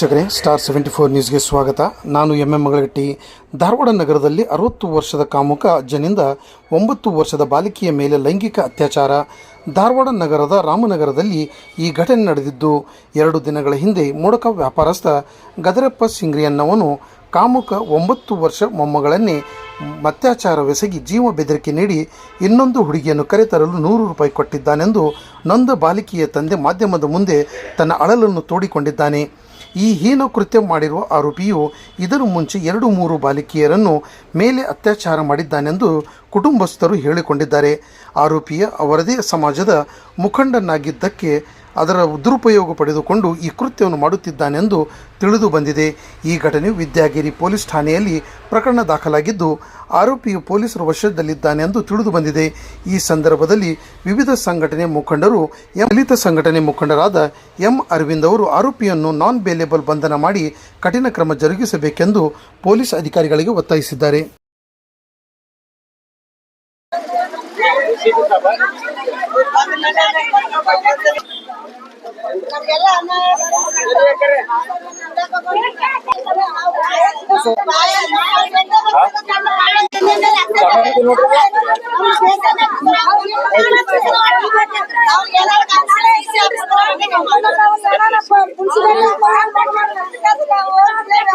ವೀಕ್ಷಕರೇ star seventy four ನ್ಯೂಸ್ಗೆ ಸ್ವಾಗತ. ನಾನು ಎಂ ಎಂ ಮಗಳಗಟ್ಟಿ. ಧಾರವಾಡ ನಗರದಲ್ಲಿ ಅರವತ್ತು ವರ್ಷದ ಕಾಮುಕ ಅಜ್ಜನಿಂದ ಒಂಬತ್ತು ವರ್ಷದ ಬಾಲಿಕೆಯ ಮೇಲೆ ಲೈಂಗಿಕ ಅತ್ಯಾಚಾರ. ಧಾರವಾಡ ನಗರದ ರಾಮನಗರದಲ್ಲಿ ಈ ಘಟನೆ ನಡೆದಿದ್ದು, ಎರಡು ದಿನಗಳ ಹಿಂದೆ ಮೋಡಕ ವ್ಯಾಪಾರಸ್ಥ ಗದರಪ್ಪ ಸಿಂಗ್ರಿಯನ್ನವನು ಕಾಮುಕ ಒಂಬತ್ತು ವರ್ಷ ಮೊಮ್ಮಗಳನ್ನೇ ಅತ್ಯಾಚಾರವೆಸಗಿ ಜೀವ ಬೆದರಿಕೆ ನೀಡಿ ಇನ್ನೊಂದು ಹುಡುಗಿಯನ್ನು ಕರೆತರಲು ನೂರು ರೂಪಾಯಿ ಕೊಟ್ಟಿದ್ದಾನೆಂದು ನೊಂದ ಬಾಲಿಕೆಯ ತಂದೆ ಮಾಧ್ಯಮದ ಮುಂದೆ ತನ್ನ ಅಳಲನ್ನು ತೋಡಿಕೊಂಡಿದ್ದಾನೆ. ಈ ಹೀನ ಕೃತ್ಯ ಮಾಡಿರುವ ಆರೋಪಿಯು ಇದರ ಮುಂಚೆ ಎರಡು ಮೂರು ಬಾಲಕಿಯರನ್ನು ಮೇಲೆ ಅತ್ಯಾಚಾರ ಮಾಡಿದ್ದಾನೆಂದು ಕುಟುಂಬಸ್ಥರು ಹೇಳಿಕೊಂಡಿದ್ದಾರೆ. ಆರೋಪಿಯ ಅವರದೇ ಸಮಾಜದ ಮುಖಂಡನಾಗಿದ್ದಕ್ಕೆ ಅದರ ದುರುಪಯೋಗ ಪಡೆದುಕೊಂಡು ಈ ಕೃತ್ಯವನ್ನು ಮಾಡುತ್ತಿದ್ದಾನೆಂದು ತಿಳಿದು ಬಂದಿದೆ. ಈ ಘಟನೆಯು ವಿದ್ಯಾಗಿರಿ ಪೊಲೀಸ್ ಠಾಣೆಯಲ್ಲಿ ಪ್ರಕರಣ ದಾಖಲಾಗಿದ್ದು, ಆರೋಪಿಯು ಪೊಲೀಸರ ವಶದಲ್ಲಿದ್ದಾನೆ ಎಂದು ತಿಳಿದು ಬಂದಿದೆ. ಈ ಸಂದರ್ಭದಲ್ಲಿ ವಿವಿಧ ಸಂಘಟನೆ ಮುಖಂಡರು ಎಂ ದಲಿತ ಸಂಘಟನೆ ಮುಖಂಡರಾದ ಎಂ ಅರವಿಂದ್ ಅವರು ಆರೋಪಿಯನ್ನು ನಾನ್ ಬೇಲೇಬಲ್ ಬಂಧನ ಮಾಡಿ ಕಠಿಣ ಕ್ರಮ ಜರುಗಿಸಬೇಕೆಂದು ಪೊಲೀಸ್ ಅಧಿಕಾರಿಗಳಿಗೆ ಒತ್ತಾಯಿಸಿದ್ದಾರೆ.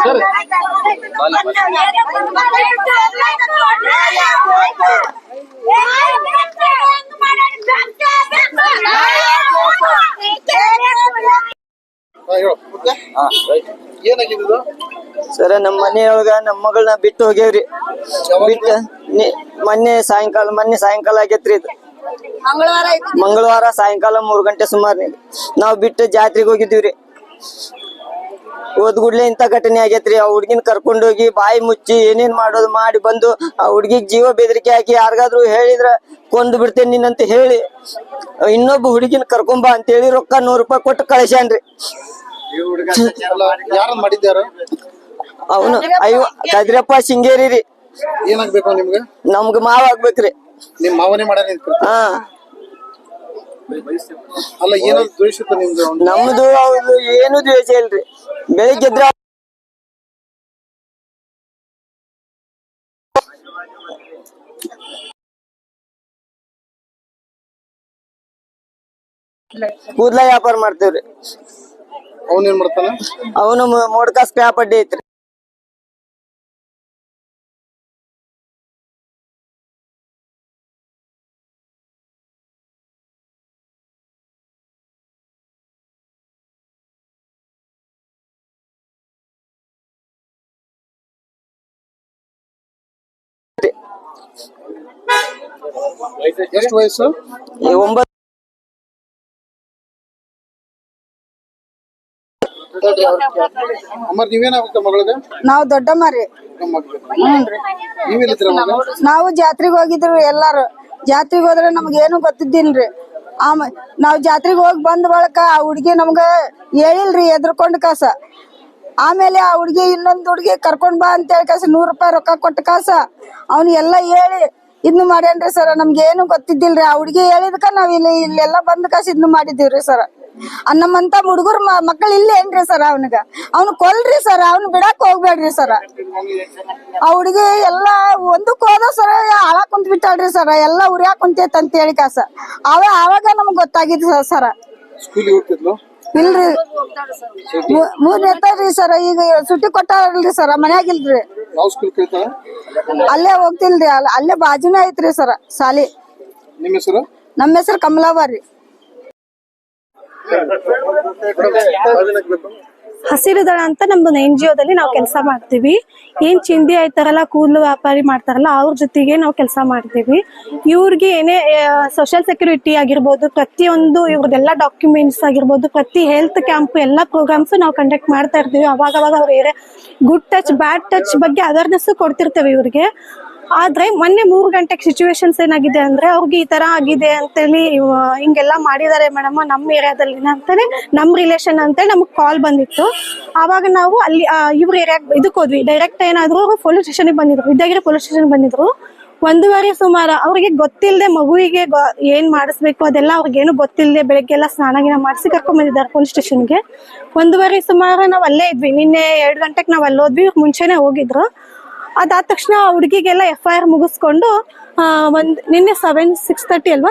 ಸರ್. ಏನಾಗಿದೆ ಸರ ನಮ್ಮ ಮನೆಯೊಳಗ ನಮ್ಮ ಮಗಳನ್ನ ಬಿಟ್ಟು ಹೋಗ್ಯಾವ್ರಿ. ಬಿಟ್ಟು ನಿ- ಮೊನ್ನೆ ಸಾಯಂಕಾಲ ಮೊನ್ನೆ ಸಾಯಂಕಾಲ ಆಗೇತ್ರಿ ಇದು. ಮಂಗಳವಾರ ಮಂಗಳವಾರ ಸಾಯಂಕಾಲ ಮೂರ್ ಗಂಟೆ ಸುಮಾರು ನಾವು ಬಿಟ್ಟು ಜಾತ್ರೆಗೆ ಹೋಗಿದ್ದೀವ್ರಿ. ಓದ್ಗುಡ್ಲೆ ಇಂತ ಘಟನೆ ಆಗೇತ್ರಿ. ಆ ಹುಡ್ಗಿನ್ ಕರ್ಕೊಂಡ್ ಹೋಗಿ ಬಾಯಿ ಮುಚ್ಚಿ ಏನೇನ್ ಮಾಡೋದು ಮಾಡಿ ಬಂದು ಆ ಹುಡ್ಗಿಗ್ ಜೀವ ಬೆದರಿಕೆ ಹಾಕಿ ಯಾರಿಗಾದ್ರು ಹೇಳಿದ್ರ ಕೊಂದು ಬಿಡ್ತೇನೆ ನೀನಂತ ಹೇಳಿ. ಇನ್ನೊಬ್ಬ ಹುಡುಗಿನ ಕರ್ಕೊಂಬ ಅಂತ ಹೇಳಿ ರೊಕ್ಕ ನೂರ್ ರೂಪಾಯಿ ಕೊಟ್ಟು ಕಳಿಸ್ಯಾನ್ರಿ. ಮಾಡಿದ್ದಾರ? ಅವನು ಅಯ್ಯೋ ಕದ್ರಪ್ಪ ಸಿಂಗೇರಿ ರೀ. ಏನಾಗ್ಬೇಕು ನಿಮ್ಗೆ? ನಮ್ಗ ಮಾವ ಆಗ್ಬೇಕ್ರಿ ನಿಮ್ ಮಾವನೇ ಮಾಡ ಹಾ. ಅಲ್ಲ ಏನೋ ದ್ವೇಷಿತ ನಿಮ್ದು? ಅವ್ದು ಏನು ದ್ವೇಷ ಇಲ್ರಿ. ಬೆಳಿಗ್ಗೆ ಕೂದ್ಲ ವ್ಯಾಪಾರ ಮಾಡ್ತೇವ್ರಿ. ಅವ್ನ್ ಏನ್ ಮಾಡ್ತಾನ? ಅವನು ಮೋಡ್ಕ ಸ್ಕ್ರಾಪ್ ಅಡ್ಡಿ ಐತ್ರಿ. ಎಷ್ಟು ವಯಸ್ಸು? ಅಮ್ಮ ನೀವೇನಾಗುತ್ತೆ ಮಗಳಿಗೆ ನಾವ್ ದೊಡ್ಡಮ್ಮ ರೀ. ಮಗ? ನಾವು ಜಾತ್ರೆಗೆ ಹೋಗಿದ್ರು ಎಲ್ಲಾರು. ಜಾತ್ರೆಗೆ ಹೋದ್ರೆ ನಮ್ಗೆ ಏನು ಗೊತ್ತಿದ್ದಿಲ್ರಿ ಆಮ ನಾವ್ ಜಾತ್ರೆಗೆ ಹೋಗಿ ಬಂದ ಬಳಕ ಆ ಹುಡ್ಗಿ ನಮ್ಗ ಹೇಳಿಲ್ರಿ ಎದ್ರಕೊಂಡ್ ಕಾಸ. ಆಮೇಲೆ ಆ ಹುಡ್ಗಿ ಇನ್ನೊಂದ್ ಹುಡ್ಗಿ ಕರ್ಕೊಂಡ್ ಬಾ ಅಂತ ಹೇಳಿ ಕಾಸ ನೂರ್ ರೂಪಾಯಿ ರೊಕ್ಕ ಕೊಟ್ಟ ಕಾಸ. ಅವ್ನು ಎಲ್ಲ ಹೇಳಿ ಇದ್ನ ಮಾಡ್ಯಾನ್ರಿ ಸರ್ ನಮ್ಗೆ ಏನು ಗೊತ್ತಿದ್ದಿಲ್ರಿ. ಆ ಹುಡ್ಗಿ ಹೇಳಿದ್ಕ ನಾವ್ ಇಲ್ಲಿ ಇಲ್ಲೆಲ್ಲ ಬಂದ ಕಾಸ ಇದ್ನ ಮಾಡಿದಿವ್ರಿ ಸರ್. ನಮ್ಮಂತ ಹುಡುಗರು ಮಕ್ಕಳು ಇಲ್ಲಿ ಏನ್ರಿ ಸರ್ ಅವನಿಗ? ಅವ್ನು ಕೊಲ್ರಿ ಸರ್ ಅವ್ನ ಬಿಡಾಕ್ ಹೋಗ್ಬೇಡ್ರಿ ಸರ್. ಆ ಹುಡುಗಿ ಎಲ್ಲಾ ಒಂದಕ್ ಹೋದ ಸರ ಆಳ ಕುಂತ್ ಬಿಟ್ಟಾಳ್ರಿ ಸರ್ ಎಲ್ಲಾ ಉರಿಯಾಕ್ ಕುಂತೈತ್ ಅಂತ ಹೇಳಿ ಕಾಸ. ಅವ ಆವಾಗ ನಮ್ಗ್ ಗೊತ್ತಾಗಿದ್ ಸರ್. ಇಲ್ರಿ. ಮೂರ್ ಎತ್ತಾರ್ರಿ ಸರ್ ಈಗ ಸುಟ್ಟಿ ಕೊಟ್ಟಾರಲ್ರಿ ಸರ್ ಮನ್ಯಾಗ ಇಲ್ರಿ. ಅಲ್ಲೇ ಹೋಗ್ತಿಲ್ರಿ ಅಲ್ಲ- ಬಾಜುನೇ ಐತ್ರಿ ಸರ್ ಸಾಲಿ. ನಿಮ್ಮ ಹೆಸರು? ಕಮಲಾವ ರೀ ಹಸಿರು ದಳ ಅಂತ ನಮ್ದು ಎನ್ ಜಿ ಒದಲ್ಲಿ ನಾವು ಕೆಲಸ ಮಾಡ್ತೀವಿ. ಏನ್ ಚಿಂದಿ ಆಯ್ತಾರಲ್ಲ, ಕೂದಲು ವ್ಯಾಪಾರಿ ಮಾಡ್ತಾರಲ್ಲ, ಅವ್ರ ಜೊತೆಗೆ ನಾವು ಕೆಲಸ ಮಾಡ್ತೀವಿ. ಇವ್ರಿಗೆ ಏನೇ ಸೋಷಿಯಲ್ ಸೆಕ್ಯೂರಿಟಿ ಆಗಿರ್ಬೋದು, ಪ್ರತಿಯೊಂದು ಇವ್ರದೆಲ್ಲ ಡಾಕ್ಯುಮೆಂಟ್ಸ್ ಆಗಿರ್ಬೋದು, ಪ್ರತಿ ಹೆಲ್ತ್ ಕ್ಯಾಂಪ್ ಎಲ್ಲ ಪ್ರೋಗ್ರಾಮ್ಸ್ ನಾವು ಕಂಡಕ್ಟ್ ಮಾಡ್ತಾ ಇರ್ತೀವಿ. ಅವಾಗ ಅವಾಗ ಅವ್ರ ಗುಡ್ ಟಚ್ ಬ್ಯಾಡ್ ಟಚ್ ಬಗ್ಗೆ ಅವೇರ್ನೆಸ್ ಕೊಡ್ತಿರ್ತೇವೆ ಇವ್ರಿಗೆ. ಆದ್ರೆ ಮೊನ್ನೆ ಮೂರು ಗಂಟೆಗೆ ಸಿಚುವೇಶನ್ಸ್ ಏನಾಗಿದೆ ಅಂದ್ರೆ ಅವ್ರಿಗೆ ಈ ತರ ಆಗಿದೆ ಅಂತೇಳಿ ಹಿಂಗೆಲ್ಲ ಮಾಡಿದ್ದಾರೆ ಮೇಡಮ್ ನಮ್ಮ ಏರಿಯಾದಲ್ಲಿ ಅಂತಾನೆ, ನಮ್ಮ ರಿಲೇಷನ್ ಅಂತ ನಮ್ಗೆ ಕಾಲ್ ಬಂದಿತ್ತು. ಆವಾಗ ನಾವು ಅಲ್ಲಿ ಇವ್ರ ಏರಿಯಾ ಇದಕ್ಕೆ ಹೋದ್ವಿ. ಡೈರೆಕ್ಟ್ ಏನಾದ್ರು ಪೊಲೀಸ್ ಸ್ಟೇಷನ್ಗೆ ಬಂದಿದ್ರು. ವಿದ್ಯಾಗಿರಿ ಪೊಲೀಸ್ ಸ್ಟೇಷನ್ ಬಂದಿದ್ರು. ಒಂದೂವರೆ ಸುಮಾರು, ಅವ್ರಿಗೆ ಗೊತ್ತಿಲ್ಲದೆ ಮಗುವಿಗೆ ಏನ್ ಮಾಡಿಸ್ಬೇಕು ಅದೆಲ್ಲ ಅವ್ರಿಗೇನು ಗೊತ್ತಿಲ್ಲದೆ ಬೆಳಗ್ಗೆ ಎಲ್ಲ ಸ್ನಾನ ಗಿನ ಮಾಡಿಸಿ ಕರ್ಕೊಂಡ್ ಬಂದಿದ್ದಾರೆ ಪೊಲೀಸ್ ಸ್ಟೇಷನ್ಗೆ ಒಂದೂವರೆ ಸುಮಾರು ನಾವು ಅಲ್ಲೇ ಇದ್ವಿ. ನಿನ್ನೆ ಎರಡು ಗಂಟೆಗೆ ನಾವು ಅಲ್ಲೋದ್ವಿ. ಮುಂಚೆನೆ ಹೋಗಿದ್ರು. ಅದಾದ ತಕ್ಷಣ ಹುಡುಗಿಗೆಲ್ಲ ಎಫ್ ಐ ಆರ್ ಮುಗಿಸ್ಕೊಂಡು ಆ, ಒಂದ್ ನಿನ್ನೆ ಸೆವೆನ್ ಸಿಕ್ಸ್ ತರ್ಟಿ ಅಲ್ವಾ?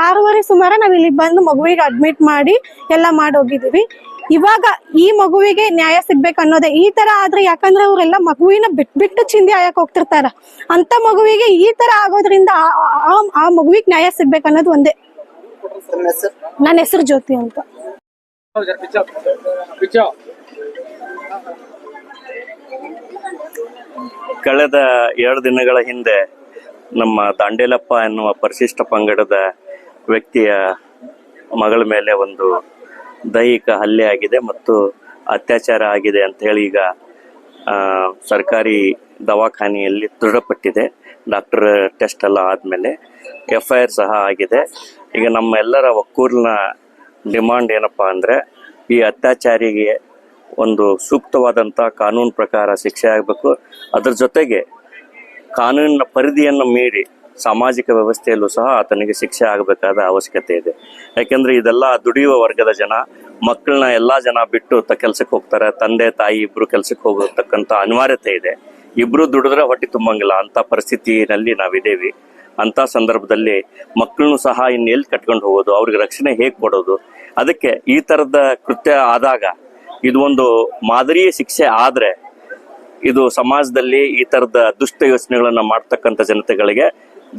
ಆರೂವರೆ ಸುಮಾರು ನಾವ್ ಇಲ್ಲಿ ಬಂದು ಮಗುವಿಗೆ ಅಡ್ಮಿಟ್ ಮಾಡಿ ಎಲ್ಲ ಮಾಡಿ ಹೋಗಿದೀವಿ ಇವಾಗ ಈ ಮಗುವಿಗೆ ನ್ಯಾಯ ಸಿಗ್ಬೇಕು ಅನ್ನೋದೇ ಈ ತರ ಆದ್ರೆ ಯಾಕಂದ್ರೆ ಅವರೆಲ್ಲ ಮಗುವಿನ ಬಿಟ್ ಬಿಟ್ಟು ಚಿಂದಿ ಆಯಕ್ ಹೋಗ್ತಿರ್ತಾರ. ಅಂತ ಮಗುವಿಗೆ ಈ ತರ ಆಗೋದ್ರಿಂದ ಆ- ಆ- ಆ ಮಗುವಿಗೆ ನ್ಯಾಯ ಸಿಗ್ಬೇಕು ಅನ್ನೋದು ಒಂದೇ. ನನ್ನ ಹೆಸರು ಜ್ಯೋತಿ ಅಂತ. ಕಳೆದ ಎರಡು ದಿನಗಳ ಹಿಂದೆ ನಮ್ಮ ದಾಂಡೇಲಪ್ಪ ಎನ್ನುವ ಪರಿಶಿಷ್ಟ ಪಂಗಡದ ವ್ಯಕ್ತಿಯ ಮಗಳ ಮೇಲೆ ಒಂದು ದೈಹಿಕ ಹಲ್ಲೆ ಆಗಿದೆ ಮತ್ತು ಅತ್ಯಾಚಾರ ಆಗಿದೆ ಅಂತ ಹೇಳಿ ಈಗ ಸರ್ಕಾರಿ ದವಾಖಾನೆಯಲ್ಲಿ ದೃಢಪಟ್ಟಿದೆ. ಡಾಕ್ಟರ್ ಟೆಸ್ಟ್ ಎಲ್ಲ ಆದಮೇಲೆ ಎಫ್ ಐ ಆರ್ ಸಹ ಆಗಿದೆ. ಈಗ ನಮ್ಮ ಎಲ್ಲರ ಒಕ್ಕೂರಿನ ಡಿಮಾಂಡ್ ಏನಪ್ಪಾ ಅಂದರೆ ಈ ಅತ್ಯಾಚಾರಿಗೆ ಒಂದು ಸೂಕ್ತವಾದಂಥ ಕಾನೂನು ಪ್ರಕಾರ ಶಿಕ್ಷೆ ಆಗಬೇಕು. ಅದರ ಜೊತೆಗೆ ಕಾನೂನಿನ ಪರಿಧಿಯನ್ನು ಮೀರಿ ಸಾಮಾಜಿಕ ವ್ಯವಸ್ಥೆಯಲ್ಲೂ ಸಹ ಆತನಿಗೆ ಶಿಕ್ಷೆ ಆಗಬೇಕಾದ ಅವಶ್ಯಕತೆ ಇದೆ. ಯಾಕೆಂದರೆ ಇದೆಲ್ಲ ದುಡಿಯುವ ವರ್ಗದ ಜನ, ಮಕ್ಕಳನ್ನ ಎಲ್ಲಾ ಜನ ಬಿಟ್ಟು ತ ಕೆಲ್ಸಕ್ಕೆ ಹೋಗ್ತಾರೆ. ತಂದೆ, ತಾಯಿ ಇಬ್ಬರು ಕೆಲಸಕ್ಕೆ ಹೋಗತಕ್ಕಂಥ ಅನಿವಾರ್ಯತೆ ಇದೆ. ಇಬ್ರು ದುಡಿದ್ರೆ ಹೊಟ್ಟೆ ತುಂಬಂಗಿಲ್ಲ. ಅಂತ ಪರಿಸ್ಥಿತಿನಲ್ಲಿ ನಾವಿದ್ದೇವೆ ಅಂತ ಸಂದರ್ಭದಲ್ಲಿ ಮಕ್ಕಳನ್ನು ಸಹ ಇನ್ನು ಎಲ್ಲಿ ಕಟ್ಕೊಂಡು ಹೋಗೋದು? ಅವ್ರಿಗೆ ರಕ್ಷಣೆ ಹೇಗೆ ಕೊಡೋದು? ಅದಕ್ಕೆ ಈ ತರದ ಕೃತ್ಯ ಆದಾಗ ಇದು ಒಂದು ಮಾದರಿ ಶಿಕ್ಷೆ ಆದ್ರೆ ಇದು ಸಮಾಜದಲ್ಲಿ ಈ ತರದ ದುಷ್ಟ ಯೋಚನೆಗಳನ್ನ ಮಾಡ್ತಕ್ಕಂಥ ಜನತೆಗಳಿಗೆ,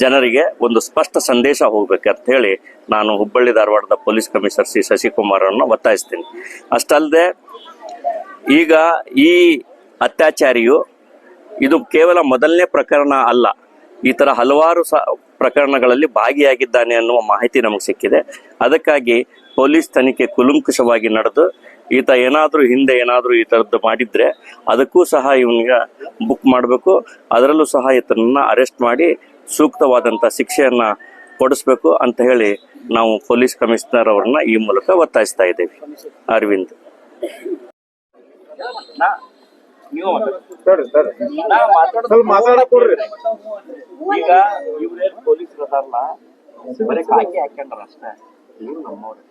ಜನರಿಗೆ ಒಂದು ಸ್ಪಷ್ಟ ಸಂದೇಶ ಹೋಗ್ಬೇಕಂತ ಹೇಳಿ ನಾನು ಹುಬ್ಬಳ್ಳಿ ಧಾರವಾಡದ ಪೊಲೀಸ್ ಕಮಿಷನರ್ ಶ್ರೀ ಶಶಿಕುಮಾರ್ ಅವರನ್ನ ಒತ್ತಾಯಿಸ್ತೀನಿ. ಅಷ್ಟಲ್ಲದೆ ಈಗ ಈ ಅತ್ಯಾಚಾರಿಯು ಇದು ಕೇವಲ ಮೊದಲನೇ ಪ್ರಕರಣ ಅಲ್ಲ, ಈ ತರ ಹಲವಾರು ಸ ಪ್ರಕರಣಗಳಲ್ಲಿ ಭಾಗಿಯಾಗಿದ್ದಾನೆ ಅನ್ನುವ ಮಾಹಿತಿ ನಮಗೆ ಸಿಕ್ಕಿದೆ. ಅದಕ್ಕಾಗಿ ಪೊಲೀಸ್ ತನಿಖೆ ಕುಲುಂಕುಷವಾಗಿ ನಡೆದು ಈತ ಏನಾದರೂ ಹಿಂದೆ ಏನಾದರೂ ಈ ಥರದ್ದು ಮಾಡಿದರೆ ಅದಕ್ಕೂ ಸಹ ಇವನಿಗೆ ಬುಕ್ ಮಾಡಬೇಕು. ಅದರಲ್ಲೂ ಸಹ ಈತನನ್ನು ಅರೆಸ್ಟ್ ಮಾಡಿ ಸೂಕ್ತವಾದಂಥ ಶಿಕ್ಷೆಯನ್ನು ಕೊಡಿಸ್ಬೇಕು ಅಂತ ಹೇಳಿ ನಾವು ಪೊಲೀಸ್ ಕಮಿಷನರ್ ಅವ್ರನ್ನ ಈ ಮೂಲಕ ಒತ್ತಾಯಿಸ್ತಾ ಇದ್ದೇವೆ. ಅರವಿಂದ್. ಈಗ ಇವ್ರೇನ್ ಪೊಲೀಸ್ ಅದಾರಲ್ಲ ಬರೀ ಕಾಕಿ ಹಾಕ್ಯಂಡ್ರ ಅಷ್ಟೇ ಇವ್ರು ನಮ್ಮವ್ರೆ.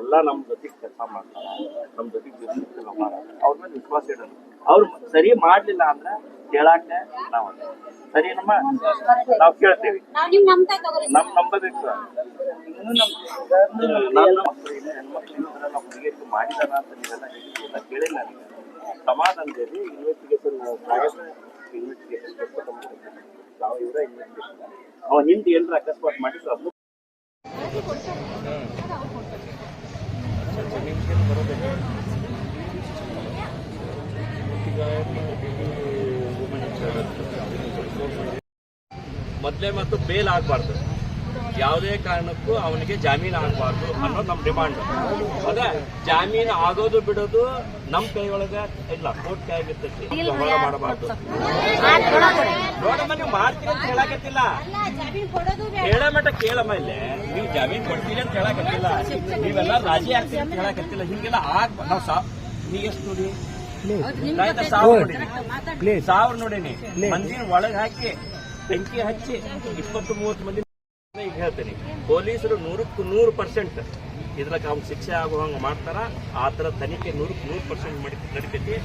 ಎಲ್ಲ ನಮ್ಮ ಜೊತೆಗೆ ಕೆಲಸ ಮಾಡ್ತಾರೆ. ನಮ್ ಜೊತೆಗೆ ಅವ್ರ ಮೇಲೆ ವಿಶ್ವಾಸ ಇಡೋದು. ಅವ್ರು ಸರಿ ಮಾಡ್ಲಿಲ್ಲ ಅಂದ್ರೆ ಕೇಳಾಕ ನಾವ್. ಸರಿ ನಮ್ಮ ನಾವ್ ಕೇಳ್ತೇವೆ. ನಮ್ ನಂಬಬೇಕು. ಮಾಡಿದಾರ ಅಂತ ನೀವೆಲ್ಲ ಹೇಳಿದ್ರಲ್ಲ, ಕೇಳಿಲ್ಲ ನನಗೆ ಸಮಾಧಾನದಲ್ಲಿ ಇನ್ವೆಸ್ಟಿಗೇಷನ್ ಇನ್ವೆಸ್ಟಿಗೇಷನ್ ನಾವು ಇವರ ಇನ್ವೆಸ್ಟಿಗೇಷನ್ ಅವ ಹಿಂದೆ ಏನ್ರ ಅಕಸ್ಮಾತ್ ಮಾಡಿದ್ರು ಅದು. ಮೊದಲೇ ಮತ್ತು ಬೇಲ್ ಆಗಬಾರ್ದು. ಯಾವುದೇ ಕಾರಣಕ್ಕೂ ಅವನಿಗೆ ಜಾಮೀನು ಆಗಬಾರ್ದು ಅನ್ನೋದು ನಮ್ಮ ಡಿಮಾಂಡ್ ಅದ ಜಾಮೀನು ಆಗೋದು ಬಿಡೋದು ನಮ್ಮ ಕೈ ಒಳಗೆ ಇಲ್ಲ ಕೋರ್ಟ್ ಕೈ ಆಗಿರ್ತೈತಿ ಮಾಡಬಾರ್ದು. ಮಾಡ್ತೀರಿ ಅಂತ ಹೇಳಕತ್ತಿಲ್ಲ. ಹೇಳ ಮಟ್ಟ ಕೇಳಮ್ಮ ಇಲ್ಲೇ. ನೀವು ಜಮೀನ್ ಕೊಡ್ತೀರಿ ಅಂತ ಹೇಳಕತ್ತಿಲ್ಲ. ನೀವೆಲ್ಲ ರಾಜಿ ಆಗ್ತೀರಿ ಅಂತ ಹೇಳಕತ್ತಿಲ್ಲ. ಹಿಂಗೆಲ್ಲ ಆಗ ನಾವು ಸಾ ನೀ ಎಷ್ಟು ನೋಡಿ? ರೈತ ಸಾವಿರ ನೋಡೀನಿ. ಮಂದಿನ ಒಳಗೆ ಹಾಕಿ ಬೆಂಕಿ ಹಚ್ಚಿ ಇಪ್ಪತ್ತು ಮೂವತ್ತು ಮಂದಿ ಈಗ ಹೇಳ್ತೀನಿ. ಪೊಲೀಸರು ನೂರಕ್ಕೂ ನೂರು ಪರ್ಸೆಂಟ್ ಇದ್ರಾಗ ಅವ್ನ ಶಿಕ್ಷೆ ಆಗೋ ಹಂಗೆ ಮಾಡ್ತಾರ. ಆ ಥರ ತನಿಖೆ ನೂರಕ್ಕೆ ನೂರು ಪರ್ಸೆಂಟ್ ನಡೀತೈತಿ.